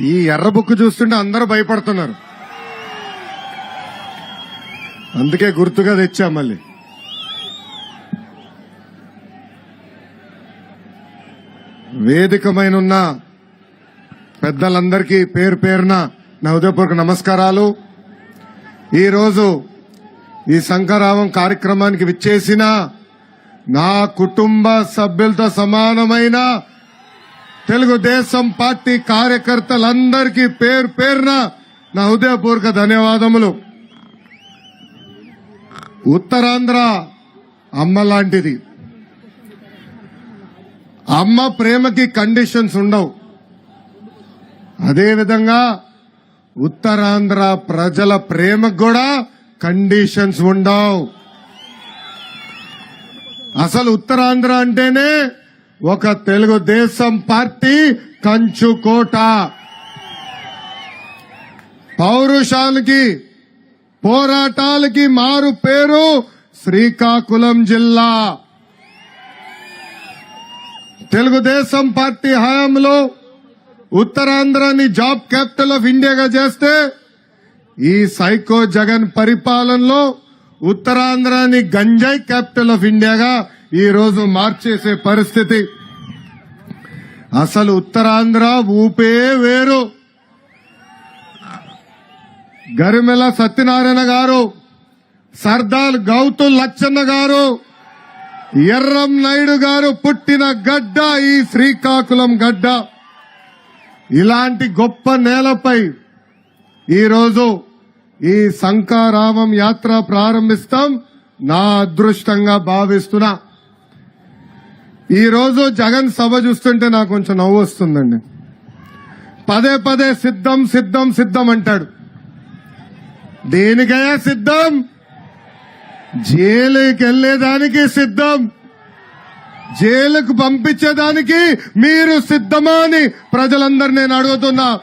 ఈ ఎర్ర బుక్ చూస్తుంటే అందరూ భయపడుతున్నారు. అందుకే గుర్తుగా తెచ్చా మళ్ళీ. వేదికమైన ఉన్న పెద్దలందరికీ పేరు పేరున నా ఉదయపూర్వక నమస్కారాలు. ఈరోజు ఈ శంకరావం కార్యక్రమానికి విచ్చేసిన నా కుటుంబ సభ్యులతో సమానమైన తెలుగుదేశం పార్టీ కార్యకర్తలందరికీ పేరు పేరున నా హృదయపూర్వక ధన్యవాదములు. ఉత్తరాంధ్ర అమ్మ లాంటిది. అమ్మ ప్రేమకి కండిషన్స్ ఉండవు. అదేవిధంగా ఉత్తరాంధ్ర ప్రజల ప్రేమకు కూడా కండిషన్స్ ఉండవు. అసలు ఉత్తరాంధ్ర అంటేనే ఒక తెలుగుదేశం పార్టీ కంచుకోట. పౌరుషాలకి పోరాటాలకి మారు పేరు శ్రీకాకుళం జిల్లా. తెలుగుదేశం పార్టీ హయాంలో ఉత్తరాంధ్రాని జాబ్ క్యాపిటల్ ఆఫ్ ఇండియాగా చేస్తే ఈ సైకో జగన్ పరిపాలనలో ఉత్తరాంధ్రాని గంజాయి క్యాపిటల్ ఆఫ్ ఇండియాగా ఈ రోజు మార్చేసే పరిస్థితి. అసలు ఉత్తరాంధ్ర ఊపే వేరు. గరిమెల సత్యనారాయణ గారు సర్దార్ గౌతు లచ్చన్న గారు ఎర్రం నాయుడు గారు పుట్టిన గడ్డ ఈ శ్రీకాకుళం గడ్డ. ఇలాంటి గొప్ప నేలపై ఈరోజు ఈ శంకారామం యాత్ర ప్రారంభిస్తాం. నా అదృష్టంగా భావిస్తున్నా. ఈరోజు జగన్ సభ చూస్తుంటే నాకు కొంచెం నవ్వు వస్తుందండి. పదే పదే సిద్ధం సిద్ధం సిద్ధం అంటాడు. దేనికయ్యా సిద్ధం? జైలుకెళ్ళేదానికి సిద్ధం. జైలుకు పంపించేదానికి మీరు సిద్ధమా అని ప్రజలందరూ నేను అడుగుతున్నా.